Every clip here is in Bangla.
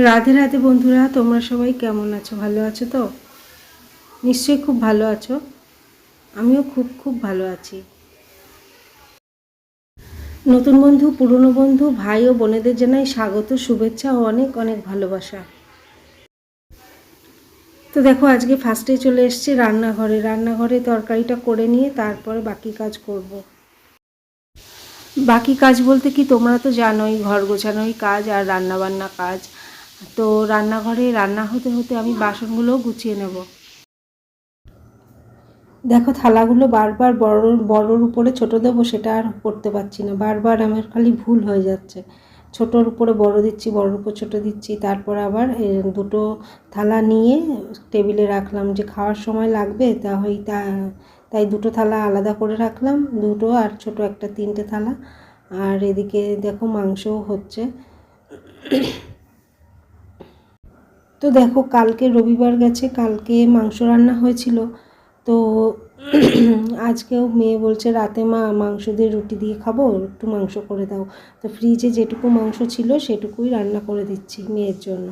রাধে রাধে বন্ধুরা, তোমরা সবাই কেমন আছো? ভালো আছো তো? নিশ্চয়ই খুব ভালো আছো। আমিও খুব খুব ভালো আছি। নতুন বন্ধু, পুরনো বন্ধু, ভাই ও বোনেদের জানাই স্বাগত, শুভেচ্ছা ও অনেক অনেক ভালোবাসা। তো দেখো, আজকে ফার্স্টে চলে এসেছি রান্নাঘরে। রান্নাঘরে তরকারিটা করে নিয়ে তারপরে বাকি কাজ করব। বাকি কাজ বলতে কি তোমরা তো জানোই, ঘর গোছানোই কাজ আর রান্নাবান্না কাজ। তো রান্নাঘরে রান্না হতে হতে আমি বাসনগুলোও গুছিয়ে নেব। দেখো, থালাগুলো বারবার বড়, বড়োর উপরে ছোট দেবো, সেটা আর করতে পারছি না। বারবার আমার খালি ভুল হয়ে যাচ্ছে। ছোটোর উপরে বড় দিচ্ছি, বড়োর উপর ছোটো দিচ্ছি। তারপর আবার দুটো থালা নিয়ে টেবিলে রাখলাম। যে খাওয়ার সময় লাগবে, তা হই তা, তাই দুটো থালা আলাদা করে রাখলাম। দুটো আর ছোট একটা, তিনটে থালা। আর এদিকে দেখো, মাংসও হচ্ছে। তো দেখো, কালকে রবিবার গেছে, কালকে মাংস রান্না হয়েছিল। তো আজকেও মেয়ে বলছে, রাতে মা, মাংস দিয়ে রুটি দিয়ে খাব, একটু মাংস করে দাও। তো ফ্রিজে যেটুকু মাংস ছিল, সেটুকুই রান্না করে দিচ্ছি মেয়ের জন্য।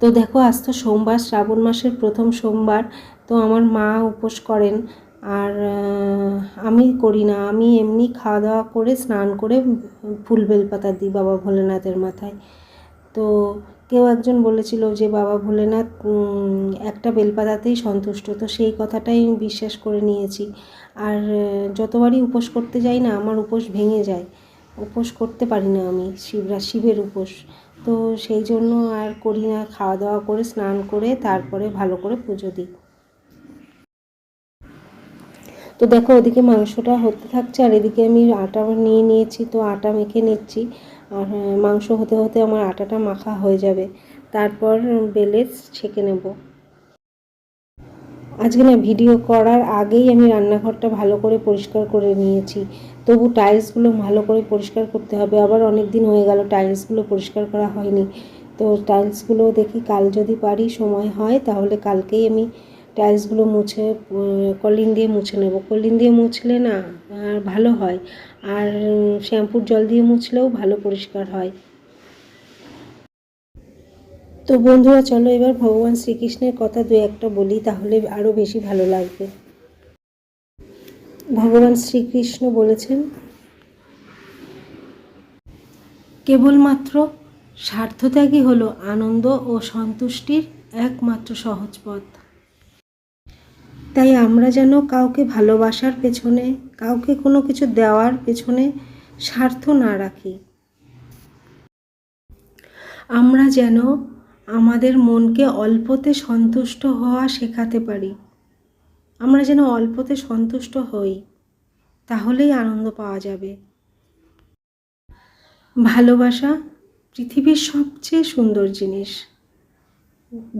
তো দেখো, আজ তো সোমবার, শ্রাবণ মাসের প্রথম সোমবার। তো আমার মা উপোস করেন আর আমি করি না। আমি এমনি খাওয়া দাওয়া করে স্নান করে ফুল বেলপাতা দিই বাবা ভোলেনাথের মাথায়। তো কেউ একজন বলেছিল যে, বাবা ভোলেনাথ একটা বেলপাতাতেই সন্তুষ্ট। তো সেই কথাটাই বিশ্বাস করে নিয়েছি। আর, যতবারই উপোস করতে যাই না, আমার উপোস ভেঙে যায়। উপোস করতে পারি না আমি, শিবরা, শিবের উপোস। তো সেই জন্য আর করি না। খাওয়া দাওয়া করে, স্নান করে, তারপরে ভালো করে পুজো দিই। তো দেখো ওদিকে মাংসটা হতে থাকছে আর এদিকে আমি আটা নিয়ে নিয়েছি তো আটা মেখে নিচ্ছি। আর আহ, মাংস হতে হতে আমার আটাটা মাখা হয়ে যাবে। তারপর বেলে ছেঁকে নেব। আজকে না ভিডিও করার আগেই আমি রান্নাঘরটা ভালো করে পরিষ্কার করে নিয়েছি। তবু টাইলসগুলো ভালো করে পরিষ্কার করতে হবে। আবার অনেক দিন হয়ে গেল টাইলসগুলো পরিষ্কার করা হয়নি। তো টাইলসগুলো দেখি কাল যদি পারি সময় হয় তাহলে কালকেই আমি টাইলসগুলো মুছে কলিন দিয়ে মুছে নেব। কলিন দিয়ে মুছলে না আর ভালো হয়। আর শ্যাম্পুর জল দিয়ে মুছলেও ভালো পরিষ্কার হয়। তো বন্ধুরা, চলো এবার ভগবান শ্রীকৃষ্ণের কথা দু একটা বলি, তাহলে আরও বেশি ভালো লাগবে। ভগবান শ্রীকৃষ্ণ বলেছেন, কেবলমাত্র স্বার্থত্যাগই হলো আনন্দ ও সন্তুষ্টির একমাত্র সহজ পথ। তাই আমরা যেন কাউকে ভালোবাসার পেছনে, কাউকে কোনো কিছু দেওয়ার পেছনে স্বার্থ না রাখি। আমরা যেন আমাদের মনকে অল্পতে সন্তুষ্ট হওয়া শেখাতে পারি। আমরা যেন অল্পতে সন্তুষ্ট হই, তাহলেই আনন্দ পাওয়া যাবে। ভালোবাসা পৃথিবীর সবচেয়ে সুন্দর জিনিস,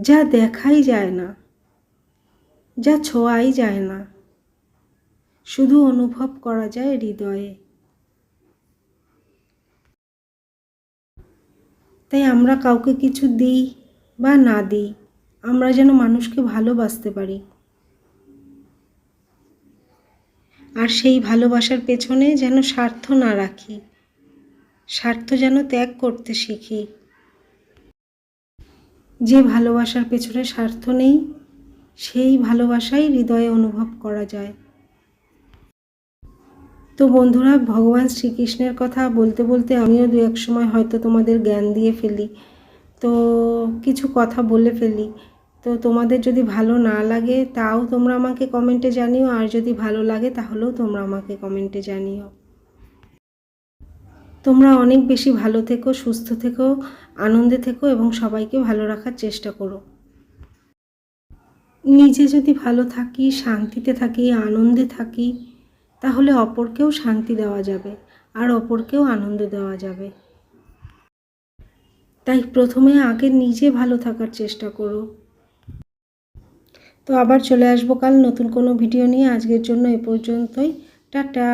যা দেখাই যায় না। যা ছোঁয়াই যায় না। শুধু অনুভব করা যায় হৃদয়ে। তাই আমরা কাউকে কিছু দিই বা না দিই, আমরা যেন মানুষকে ভালোবাসতে পারি। আর সেই ভালোবাসার পেছনে যেন স্বার্থ না রাখি, স্বার্থ যেন ত্যাগ করতে শিখি। যে ভালোবাসার পেছনে স্বার্থ নেই সেই ভালোবাসাই হৃদয়ে অনুভব করা যায়। তো বন্ধুরা, ভগবান শ্রীকৃষ্ণের কথা বলতে বলতে আমিও দু এক সময় হয়তো তোমাদের জ্ঞান দিয়ে ফেলি। তো কিছু কথা বলে ফেলি। তো তোমাদের যদি ভালো না লাগে, তাও তোমরা আমাকে কমেন্টে জানিও। আর যদি ভালো লাগে, তাহলেও তোমরা আমাকে কমেন্টে জানিও। তোমরা অনেক বেশি ভালো থেকো, সুস্থ থেকো, আনন্দে থেকো এবং সবাইকে ভালো রাখার চেষ্টা করো। নিজে যদি ভালো থাকি, শান্তিতে থাকি, আনন্দে থাকি, তাহলে অপরকেও শান্তি দেওয়া যাবে আর অপরকেও আনন্দ দেওয়া যাবে। তাই প্রথমে আগে নিজে ভালো থাকার চেষ্টা করো। তো আবার চলে আসব কাল নতুন কোনো ভিডিও নিয়ে। আজকের জন্য এ পর্যন্তই। টাটা!